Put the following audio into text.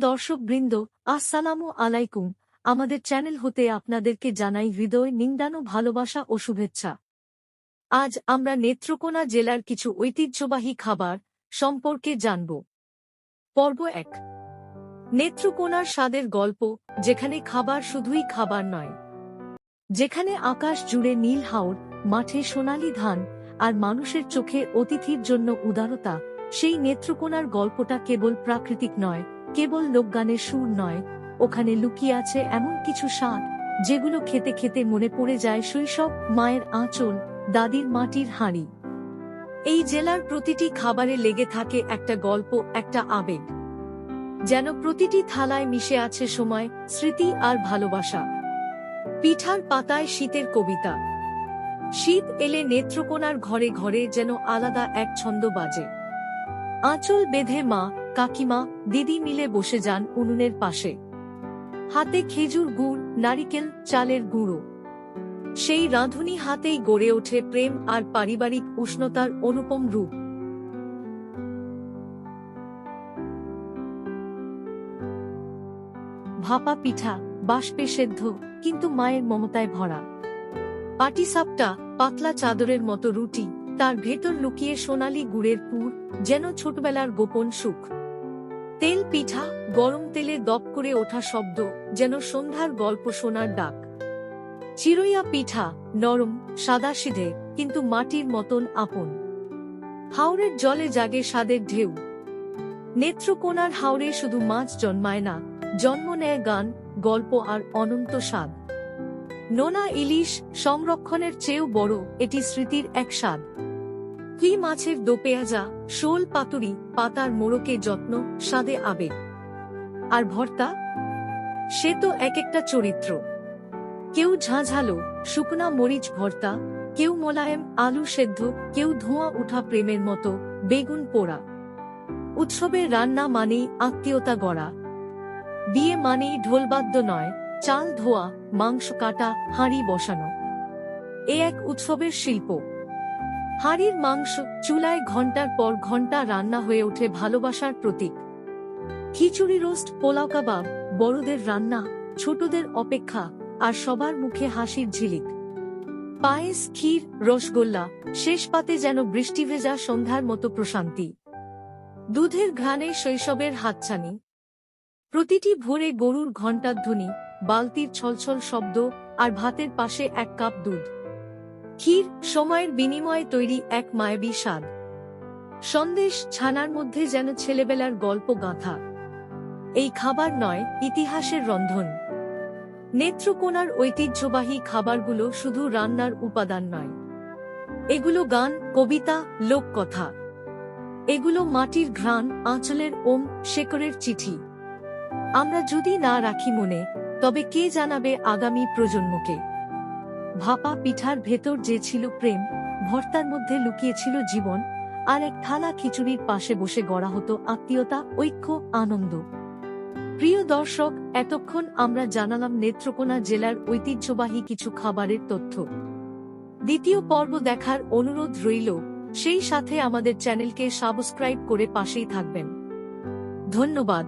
দর্শক বৃন্দ আসসালামু আলাইকুম। আমাদের চ্যানেল হতে আপনাদেরকে জানাই হৃদয়, নিন্দানো, ভালোবাসা ও শুভেচ্ছা। আজ আমরা নেত্রকোনা জেলার কিছু ঐতিহ্যবাহী খাবার সম্পর্কে জানব। পর্ব এক। নেত্রকোনার স্বাদের গল্প, যেখানে খাবার শুধুই খাবার নয়। যেখানে আকাশ জুড়ে নীল হাওর, মাঠে সোনালি ধান, আর মানুষের চোখে অতিথির জন্য উদারতা, সেই নেত্রকোনার গল্পটা কেবল প্রাকৃতিক নয় কেবল লোকগানের সুর নয়, ওখানে লুকিয়ে আছে এমন কিছু স্বাদ, যেগুলো খেতে খেতে মনে পড়ে যায় শৈশব, মায়ের আঁচল, দাদির মাটির হাঁড়ি। এই জেলার প্রতিটি খাবারে লেগে থাকে একটা গল্প, একটা আবেগ। যেন প্রতিটি থালায় মিশে আছে সময়, স্মৃতি আর ভালোবাসা। পিঠার পাতায় শীতের কবিতা। শীত এলে নেত্রকোনার ঘরে ঘরে যেন আলাদা এক ছন্দ বাজে। আঁচল বেঁধে মা কাকিমা, দিদি মিলে বসে যান উনুনের পাশে। হাতে খেজুর গুড়, নারিকেল, চালের গুঁড়ো। সেই রাঁধুনি হাতেই গড়ে ওঠে প্রেম আর পারিবারিক উষ্ণতার অনুপম রূপ। ভাপা পিঠা, বাষ্পে সেদ্ধ, কিন্তু মায়ের মমতায় ভরা। পাটিসাপটা পাতলা চাদরের মতো রুটি, তার ভেতর লুকিয়ে সোনালি গুড়ের পুর, যেন ছোটবেলার গোপন সুখ। তেল পিঠা গরম তেলে দপ করে ওঠা শব্দ, যেন সন্ধ্যার গল্প শোনার ডাক। চিরইয়া পিঠা, নরম, সাদা সিধে, কিন্তু মাটির মতন আপন। হাওড়ের জলে জাগে স্বাদের ঢেউ। নেত্রকোনার হাওড়ে শুধু মাছ জন্মায় না, জন্ম নেয় গান, গল্প আর অনন্ত স্বাদ। নোনা ইলিশ সংরক্ষণের চেয়েও বড় এটি স্মৃতির এক স্বাদ। কি মাছের দোপেয়াজা, শোল পাতুরি, পাতার মোড়কে যত্ন, স্বাদে আবেগ। আর ভর্তা? সে তো এক একটা চরিত্র। কেউ ঝাঁঝালো, শুকনা মরিচ ভর্তা, কেউ মোলায়েম, আলু সেদ্ধ, কেউ ধোঁয়া উঠা প্রেমের মতো, বেগুন পোড়া। উৎসবের রান্না মানেই আত্মীয়তা গড়া। বিয়ে মানেই ঢোলবাদ্য নয়, চাল ধোয়া, মাংস কাটা, হাঁড়ি বসানো। এ এক উৎসবের শিল্প। হাঁড়ির মাংস, চুলায় ঘণ্টার পর ঘণ্টা রান্না হয়ে ওঠে ভালোবাসার প্রতীক। খিচুড়ি রোস্ট, পোলাও কাবাব, বড়দের রান্না, ছোটদের অপেক্ষা আর সবার মুখে হাসির ঝিলিক। পায়েস, ক্ষীর, রসগোল্লা, শেষ পাতে যেন বৃষ্টি ভেজা সন্ধ্যার মতো প্রশান্তি। দুধের ঘ্রাণে শৈশবের হাতছানি। প্রতিটি ভোরে গরুর ঘণ্টার ধ্বনি, বালতির ছলছল শব্দ আর ভাতের পাশে এক কাপ দুধ। ক্ষীর সময়ের বিনিময়ে তৈরি এক মায়াবী স্বাদ। সন্দেশ ছানার মধ্যে যেন ছেলেবেলার গল্প গাঁথা। এই খাবার নয়, ইতিহাসের রন্ধন। নেত্রকোনার ঐতিহ্যবাহী খাবারগুলো শুধু রান্নার উপাদান নয়। এগুলো গান, কবিতা, লোককথা। এগুলো মাটির ঘ্রাণ, আঁচলের ওম শেকরের চিঠি। আমরা যদি না রাখি মনে, তবে কে জানাবে আগামী প্রজন্মকে? ভাপা পিঠার ভেতর যে ছিল প্রেম, ভর্তার মধ্যে লুকিয়েছিল জীবন, আর এক থালা খিচুড়ির পাশে বসে গড়া হতো আত্মীয়তা, ঐক্য, আনন্দ। প্রিয় দর্শক, এতক্ষণ আমরা জানালাম নেত্রকোনা জেলার ঐতিহ্যবাহী কিছু খাবারের তথ্য। দ্বিতীয় পর্ব দেখার অনুরোধ রইল, সেই সাথে আমাদের চ্যানেলকে সাবস্ক্রাইব করে পাশেই থাকবেন। ধন্যবাদ।